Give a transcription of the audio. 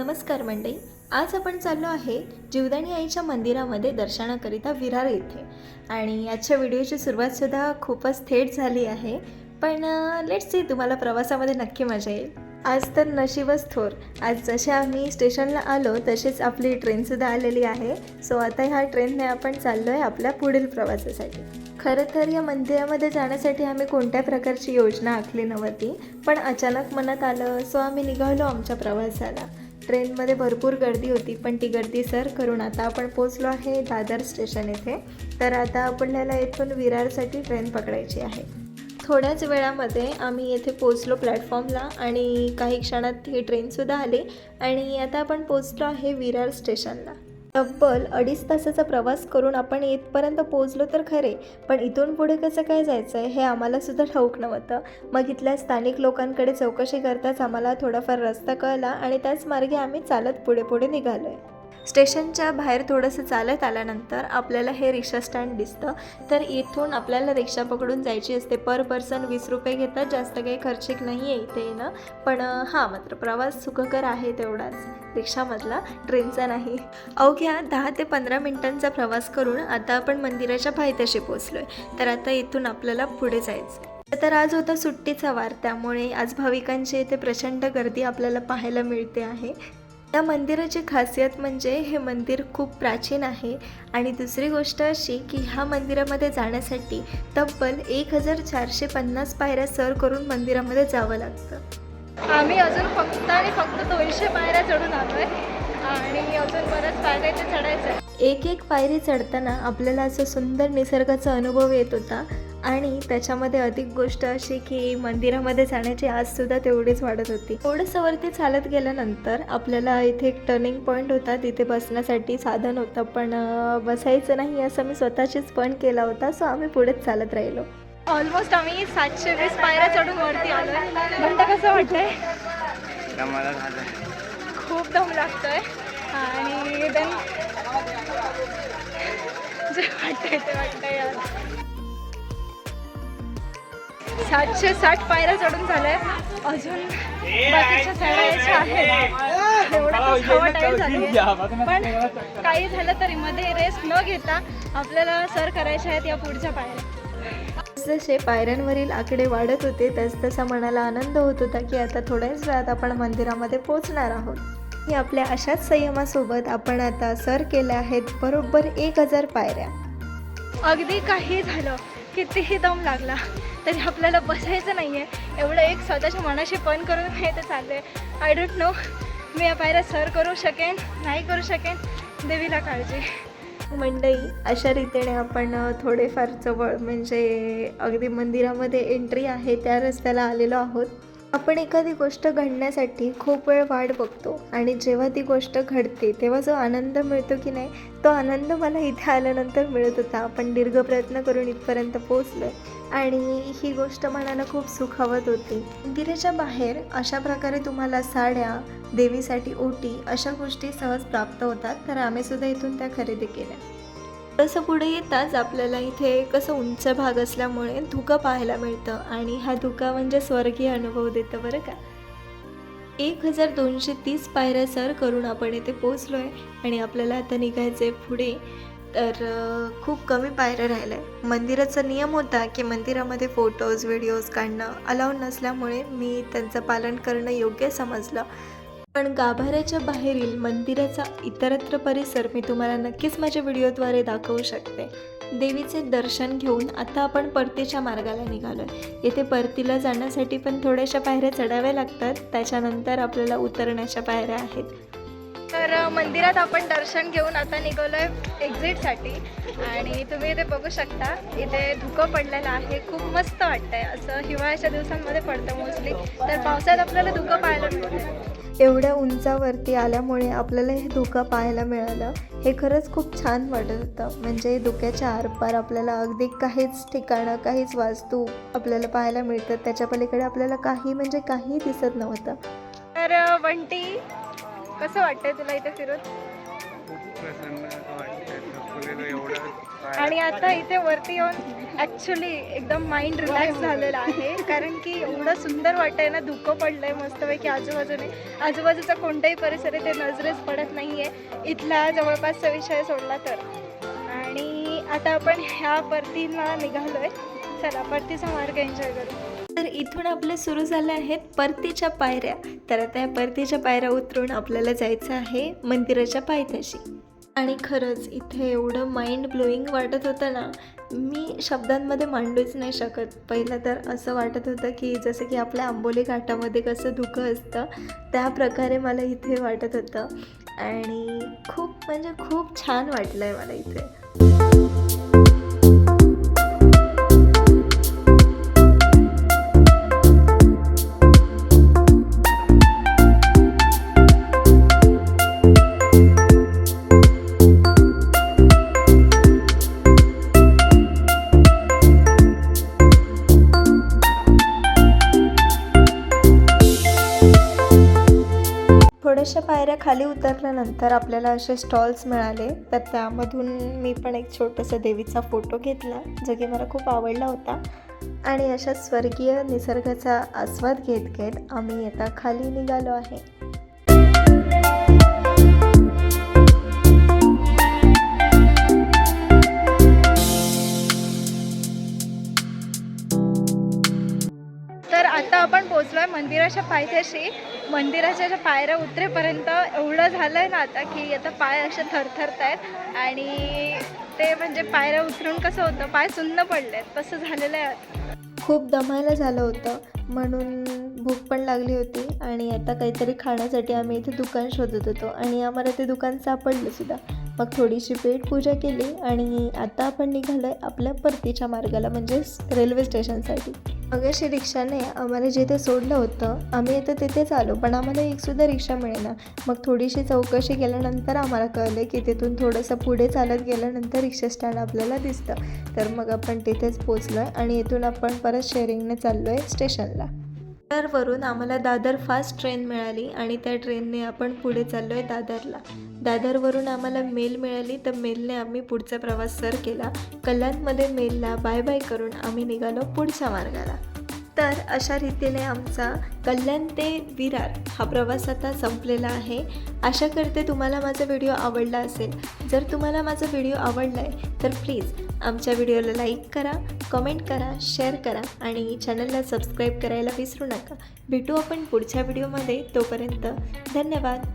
नमस्कार मंडळी. आज आपण चाललो आहे जीवदाणी आईच्या मंदिरामध्ये दर्शनाकरिता विरार येथे. आणि आजच्या व्हिडिओची सुरुवातसुद्धा खूपच थेट झाली आहे. पण लेट्स सी तुम्हाला प्रवासामध्ये नक्की मजा येईल. आज तर नशीबच थोर. आज जसे आम्ही स्टेशनला आलो तशीच आपली ट्रेनसुद्धा आलेली आहे. सो आता ह्या ट्रेनने आपण चाललो आहे आपल्या पुढील प्रवासासाठी. खरं तर या मंदिरामध्ये जाण्यासाठी आम्ही कोणत्या प्रकारची योजना आखली नव्हती. पण अचानक मनात आलं सो आम्ही निघालो आमच्या प्रवासाला. ट्रेनमध्ये भरपूर गर्दी होती पण ती गर्दी सर करून आता आपण पोचलो आहे दादर स्टेशन येथे. तर आता आपल्याला येथून विरारसाठी ट्रेन पकडायची आहे. थोड्याच वेळामध्ये आम्ही येथे पोचलो प्लॅटफॉर्मला आणि काही क्षणात ही ट्रेनसुद्धा आली आणि आता आपण पोचलो आहे विरार स्टेशनला. तब्बल अडीच तासाचा प्रवास करून आपण इथपर्यंत पोचलो तर खरे पण इथून पुढे कसं काय जायचं आहे हे आम्हाला सुद्धा ठाऊक नव्हतं. मग इथल्या स्थानिक लोकांकडे चौकशी करताच आम्हाला थोडाफार रस्ता कळला आणि त्याच मार्गे आम्ही चालत पुढे पुढे निघालो आहे स्टेशनच्या बाहेर थोडंसं चालत आल्यानंतर आपल्याला हे रिक्षा स्टँड दिसतं. तर इथून आपल्याला रिक्षा पकडून जायची असते. पर पर्सन वीस रुपये घेतात. जास्त काही खर्चिक नाही आहे इथे येणं. पण हां मात्र प्रवास सुखकर आहे तेवढाच. रिक्षामधला ट्रेनचा नाही. अवघ्या दहा ते पंधरा मिनिटांचा प्रवास करून आता आपण मंदिराच्या पायथ्याशी पोचलो आहे तर आता इथून आपल्याला पुढे जायचं तर आज होता सुट्टीचा वार. त्यामुळे आज भाविकांची इथे प्रचंड गर्दी आपल्याला पाहायला मिळते आहे. या मंदिराची खासियत म्हणजे हे मंदिर खूप प्राचीन आहे. आणि दुसरी गोष्ट अशी की ह्या मंदिरामध्ये जाण्यासाठी तब्बल एक हजार चारशे पन्नास पायऱ्या सर करून मंदिरामध्ये जावं लागतं. आम्ही अजून फक्त आणि फक्त दोनशे पायऱ्या चढून आलोय. आणि अजून बऱ्याच पायऱ्या चढायचं एक एक पायरी चढताना आपल्याला असं सुंदर निसर्गाचा अनुभव येत होता. आणि त्याच्यामध्ये अधिक गोष्ट अशी की मंदिरामध्ये जाण्याची आजसुद्धा तेवढीच वाढत होती. थोडंसं वरती चालत गेल्यानंतर आपल्याला इथे एक टर्निंग पॉईंट होता. तिथे बसण्यासाठी साधन होतं पण बसायचं नाही असं मी स्वतःचीच पण केला होता सो आम्ही पुढेच चालत राहिलो. ऑलमोस्ट आम्ही सातशे वीस पायऱ्या चढून वरती आलोय. म्हणता कसं वाटतंय? खूप दम लागतोय. आणि देन जे वाटतंय ते वाटतंय. यार सातशे साठ पायऱ्या चढून झालंय. अजून बाकीच्या चढायच्या आहेत. एवढं हवा टाईट झाली पण काही झालं तरी मध्ये रेस्ट न घेता आपल्याला सर करायच्या आहेत या पुढच्या पायऱ्या. जसे पायऱ्यांवरील आकडे वाढत होते तस तसा मनाला आनंद होत होता की आता थोड्याच वेळात आपण मंदिरामध्ये पोहोचणार आहोत. ही आपल्या अशाच संयमासोबत आपण आता सर केल्या आहेत बरोबर एक हजार पायऱ्या. अगदी काही झालं. कितीही दम लागला तरी आपल्याला बसायचं नाही आहे एवढं एक स्वतःच्या मनाशी पण करून हे तर चाललं आहे आय डोंट नो मी या पायऱ्या सर करू शकेन नाही करू शकेन देवीला काळजी. मंडई अशा रीतीने आपण थोडेफार जवळ म्हणजे अगदी मंदिरामध्ये एंट्री आहे त्या रस्त्याला आलेलो आहोत. आपण एखादी गोष्ट घडण्यासाठी खूप वेळ वाट बघतो आणि जेव्हा ती गोष्ट घडते तेव्हा जो आनंद मिळतो की नाही तो आनंद मला इथे आल्यानंतर मिळत होता. आपण दीर्घ प्रयत्न करून इथपर्यंत पोचलो आणि ही गोष्ट मनाला खूप सुखावत होती. मंदिराच्या बाहेर अशा प्रकारे तुम्हाला साड्या देवीसाठी ओटी अशा गोष्टी सहज प्राप्त होतात तर आम्ही सुद्धा इथून त्या खरेदी केल्या. तसं पुढे येताच आपल्याला इथे कसं उंच भाग असल्यामुळे धुकं पाहायला मिळतं आणि हा धुका म्हणजे स्वर्गीय अनुभव देतं बरं का. एक हजार दोनशे तीस पायऱ्या सर करून आपण इथे पोचलो आहे आणि आपल्याला आता निघायचं आहे पुढे. तर खूप कमी पायऱ्या राहिल्या आहे मंदिराचा नियम होता की मंदिरामध्ये फोटोज व्हिडिओज काढणं अलाउड नसल्यामुळे मी त्यांचं पालन करणं योग्य समजलं. पण गाभाऱ्याच्या बाहेरील मंदिराचा इतरत्र परिसर मी तुम्हाला नक्कीच माझ्या व्हिडिओद्वारे दाखवू शकते. देवीचे दर्शन घेऊन आता आपण परतीच्या मार्गाला निघालो आहे येथे परतीला जाण्यासाठी पण थोड्याशा पायऱ्या चढाव्या लागतात. त्याच्यानंतर आपल्याला उतरण्याच्या पायऱ्या आहेत. तर मंदिरात आपण दर्शन घेऊन आता निघालोय एक्झिटसाठी आणि तुम्ही इथे बघू शकता इथे धुकं पडलेलं आहे. खूप मस्त वाटतंय. असं हिवाळ्याच्या दिवसांमध्ये पडतं मोस्टली तर पावसाळ्यात आपल्याला धुकं पाहायला मिळतं एवढ्या उंचावरती आल्यामुळे आपल्याला हे धुकं पाहायला मिळालं. हे खरंच खूप छान वाटत होतं. म्हणजे धुक्याच्या आरपार आपल्याला अगदी काहीच ठिकाणं काहीच वास्तू आपल्याला पाहायला मिळतात त्याच्या पलीकडे आपल्याला काही म्हणजे काही दिसत नव्हतं. तर बंटी कसं वाटतंय तुला इथे फिरून? आणि आता इथे वरती येऊन ॲक्च्युली एकदम माइंड रिलॅक्स झालेला आहे. कारण की एवढं सुंदर वाटतंय ना धुकं पडलंय मस्तपैकी आजूबाजूने. आजूबाजूचा कोणताही परिसर आहे ते नजरेच पडत नाही आहे इथला जवळपासचा विषय सोडला तर. आणि आता आपण ह्या परतीला निघालोय. चला परतीचा मार्ग एन्जॉय करू. तर इथून आपले सुरू झाले आहेत परतीच्या पायऱ्या. तर आता या परतीच्या पायऱ्या उतरून आपल्याला जायचं आहे मंदिराच्या पायथ्याशी. आणि खरंच इथे एवढं माइंड ब्लोईंग वाटत होतं ना मी शब्दांमध्ये मांडूच नाही शकत. पहिलं तर असं वाटत होतं की जसं की आपल्या आंबोली घाटामध्ये कसं धुकं असतं त्या प्रकारे मला इथे वाटत होतं. आणि खूप म्हणजे खूप छान वाटलं आहे मला इथे. थोड्याशा पायऱ्या खाली उतरल्यानंतर आपल्याला असे स्टॉल्स मिळाले. तर त्यामधून मी पण एक छोटासा देवीचा फोटो घेतला जो की मला खूप आवडला होता. आणि अशा स्वर्गीय निसर्गाचा आस्वाद घेत घेत आम्ही आता खाली निघालो आहे. आता आपण पोचलोय मंदिराच्या पायथ्याशी. मंदिराच्या ज्या पायऱ्या उतरेपर्यंत एवढं झालंय ना आता की आता पाय असे थरथरत आहेत आणि ते म्हणजे पायऱ्या उतरून कसं होतं पाय सुन्न पडले तसं झालेलं आहे खूप दमायला झालं होतं. म्हणून भूक पण लागली होती. आणि आता काहीतरी खाण्यासाठी आम्ही इथे दुकान शोधत होतो. आणि आम्हाला ते दुकान सापडलं सुद्धा. मग थोडीशी पेट पूजा केली. आणि आता आपण निघालो आहे आपल्या परतीच्या मार्गाला म्हणजेच रेल्वे स्टेशनसाठी. मग अशी रिक्षाने आम्हाला जिथे सोडलं होतं आम्ही आता तिथेच आलो. पण आम्हाला एकसुद्धा रिक्षा मिळेना. मग थोडीशी चौकशी केल्यानंतर आम्हाला कळलं की तिथून थोडंसं पुढे चालत गेल्यानंतर रिक्षा स्टँड आपल्याला दिसतं. तर मग आपण तिथेच पोचलो आहे आणि इथून आपण परत शेअरिंगने चाललो आहे स्टेशनला दादरवरून आम्हाला दादर फास्ट ट्रेन मिळाली आणि त्या ट्रेनने आपण पुढे चाललो आहे दादरला. दादरवरून आम्हाला मेल मिळाली तर मेलने आम्ही पुढचा प्रवास सर केला. कल्याणमध्ये मेलला बाय बाय करून आम्ही निघालो पुढच्या मार्गाला. तर अशा रीतीने आमचा कल्याण ते विरार हा प्रवास आता संपलेला आहे. आशा करते तुम्हाला माझा व्हिडिओ आवडला असेल. जर तुम्हाला माझा व्हिडिओ आवडला आहे तर प्लीज आमच्या व्हिडिओला लाईक करा कमेंट करा शेअर करा आणि चॅनलला सबस्क्राईब करायला विसरू नका. भेटू आपण पुढच्या व्हिडिओमध्ये. तोपर्यंत धन्यवाद.